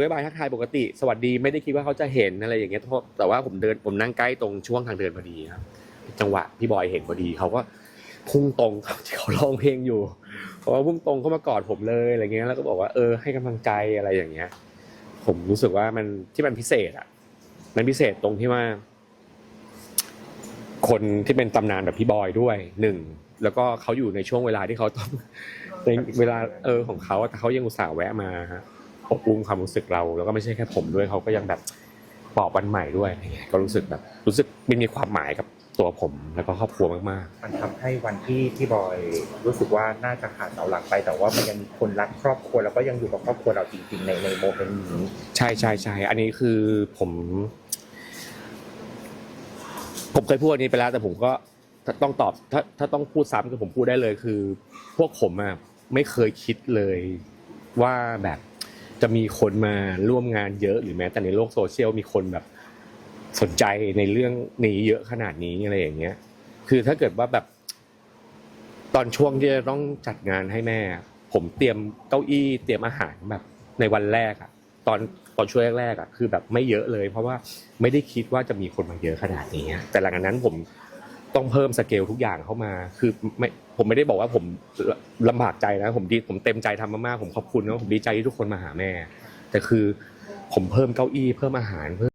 บ๊ายบายทักทายปกติ สวัสดีไม่ได้คิดว่าเขาจะเห็นอะไรอย่างเงี้ยเพราะแต่ว่าผมเดินผมนั่งใกล้ตรงช่วงทางเดินพอดีครับจังหวะพี่บอยเห็นพอดีเขาก็พุ่งตรงที่เขาร้องเพลงอยู่เขาก็พุ่งตรงเข้ามากอดผมเลยอะไรเงี้ยแล้วก็บอกว่าเออให้กำลังใจอะไรอย่างเงี้ย ผมรู้สึกว่ามันที่มันพิเศษอะ มันพิเศษตรงที่ว่า คนที่เป็นตำนานแบบพี่บอยด้วยหนึ่งแล้วก็เขาอยู่ในช่วงเวลาที่เขาต้องในเวลาเออของเขาแต่เขายังอุตส่าห์แวะมาฮะ อบอุ้มความรู้สึกเรา แล้วก็ไม่ใช่แค่ผมด้วยเขาก็ยังแบบปลอบวันใหม่ด้วยอะไรเงี้ยก็รู้สึกแบบรู้สึกมันมีความหมายกับตัวผมแล้วก็ครอบครัวมากมันทำให้วันที่ที่บอยรู้สึกว่าน่าจะขาดเสาหลักไป แต่ว่ามันยังมีคนรักครอบครัวแล้วก็ยังอยู่กับครอบครัวเราจริงๆในในโมเมนต์นี้ๆ ใช่ใช่ใช่อันนี้คือผม ผมเคยพูดอันนี้ไปแล้วแต่ผมก็ต้องตอบ ถ้าถ้าต้องพูดซ้ำคือผมพูดได้เลยคือ พวกผมอะไม่เคยคิดเลยว่าแบบ จะมีคนมาร่วมงานเยอะหรือแม้แต่ในโลกโซเชียลมีคนแบบสนใจในเรื่องนี้เยอะขนาดนี้อะไรอย่างเงี้ย คือถ้าเกิดว่าแบบ ตอนช่วงที่จะต้องจัดงานให้แม่ ผมเตรียมเก้าอี้เตรียมอาหารแบบในวันแรกอะตอนตอนช่วงแรกๆอะคือแบบไม่เยอะเลย เพราะว่าไม่ได้คิดว่าจะมีคนมาเยอะขนาดนี้แต่หลังจากนั้นผม ต้องเพิ่มสเกลทุกอย่างเข้ามา คือไม่ผมไม่ได้บอกว่าผมลำบากใจนะ ผมดีผมเต็มใจทำมากๆผมขอบคุณนะผมดีใจที่ทุกคนมาหาแม่ แต่คือผมเพิ่มเก้าอี้เพิ่มอาหารเพิ่ม